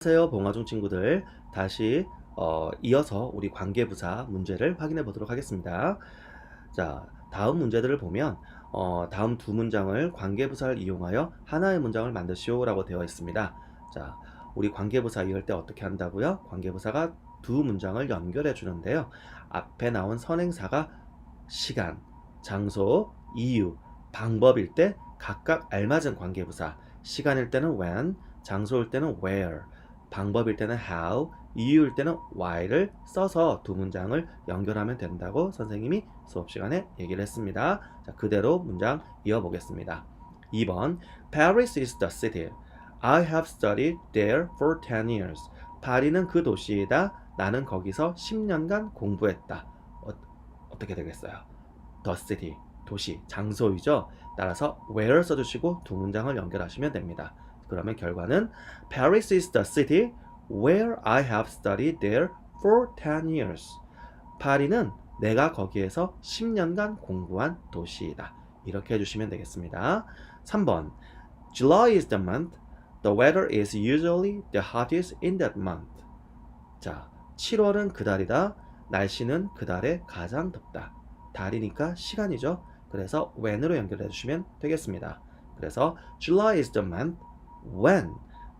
안녕하세요 봉화중 친구들. 다시 어, 이어서 우리 관계부사 문제를 확인해 보도록 하겠습니다. 자 다음 문제들을 보면 어, 다음 두 문장을 관계부사를 이용하여 하나의 문장을 만드시오 라고 되어 있습니다. 자 우리 관계부사 이럴 때 어떻게 한다고요? 관계부사가 두 문장을 연결해 주는데요. 앞에 나온 선행사가 시간 장소 이유 방법일 때 각각 알맞은 관계부사. 시간일 때는 when 장소일 때는 where 방법일 때는 how, 이유일 때는 why를 써서 두 문장을 연결하면 된다고 선생님이 수업 시간에 얘기를 했습니다. 자, 그대로 문장 이어보겠습니다. 2번 Paris is the city. I have studied there for 10 years. 파리는 그 도시이다. 나는 거기서 10년간 공부했다. 어, 어떻게 되겠어요? The city, 도시, 장소이죠. 따라서 where 써주시고 두 문장을 연결하시면 됩니다. 그러면 결과는 Paris is the city where I have studied there for 10 years. 파리는 내가 거기에서 10년간 공부한 도시이다. 이렇게 해주시면 되겠습니다. 3번 July is the month. The weather is usually the hottest in that month. 자, 7월은 그 달이다. 날씨는 그 달에 가장 덥다. 달이니까 시간이죠. 그래서 when으로 연결해 주시면 되겠습니다. 그래서 July is the month when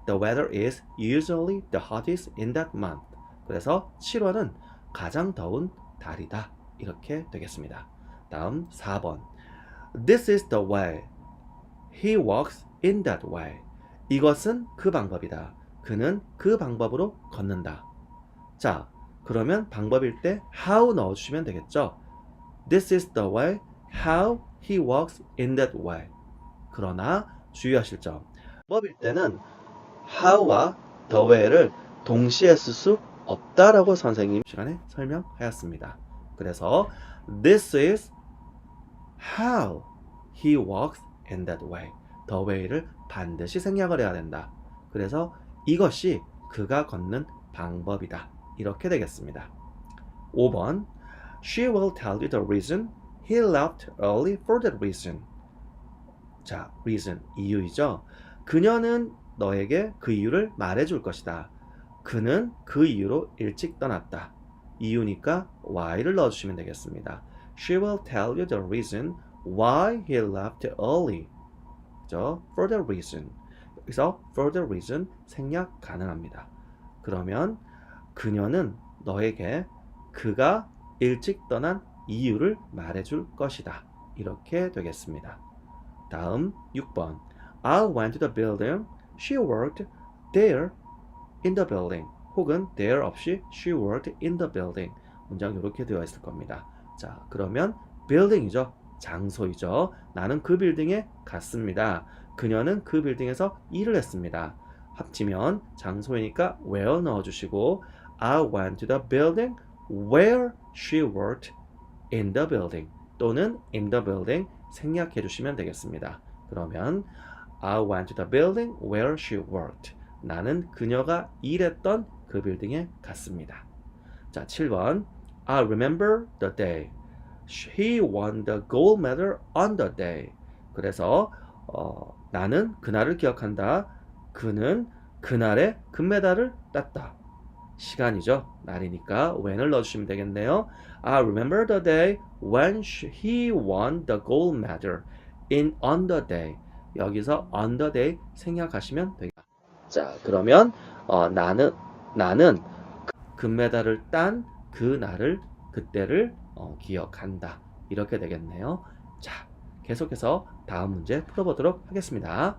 the weather is usually the hottest in that month. 그래서 7월은 가장 더운 달이다. 이렇게 되겠습니다. 다음 4번. This is the way. He walks in that way. 이것은 그 방법이다. 그는 그 방법으로 걷는다. 자, 그러면 방법일 때 how 넣어주시면 되겠죠. This is the way how he walks in that way. 그러나 주의하실 점. 방법일 때는 how와 the way를 동시에 쓸 수 없다라고 선생님 시간에 설명하였습니다. 그래서 this is how he walks in that way. the way를 반드시 생략을 해야 된다. 그래서 이것이 그가 걷는 방법이다. 이렇게 되겠습니다. 5번 She will tell you the reason he left early for that reason. 자, reason 이유이죠. 그녀는 너에게 그 이유를 말해줄 것이다. 그는 그 이유로 일찍 떠났다. 이유니까 why를 넣어주시면 되겠습니다. She will tell you the reason why he left early. 그죠? For the reason. 여기서 for the reason 생략 가능합니다. 그러면 그녀는 너에게 그가 일찍 떠난 이유를 말해줄 것이다. 이렇게 되겠습니다. 다음 6번. I went to the building. She worked there in the building. 혹은 there 없이 she worked in the building. 문장 이렇게 되어 있을 겁니다. 자, 그러면 building이죠. 장소이죠. 나는 그 빌딩에 갔습니다. 그녀는 그 빌딩에서 일을 했습니다. 합치면 장소이니까 where 넣어주시고 I went to the building where she worked in the building 또는 in the building 생략해 주시면 되겠습니다. 그러면 I went to the building where she worked. 나는 그녀가 일했던 그 빌딩에 갔습니다. 자, 7번. I remember the day. He won the gold medal on the day. 그래서 어, 나는 그날을 기억한다. 그는 그날에 금메달을 땄다. 시간이죠. 날이니까 when을 넣어주시면 되겠네요. I remember the day when he won the gold medal in on the day. 여기서 on the day 생략하시면 되겠다. 자, 그러면 어, 나는 나는 금메달을 딴 그 날을 그때를 어, 기억한다. 이렇게 되겠네요. 자, 계속해서 다음 문제 풀어보도록 하겠습니다.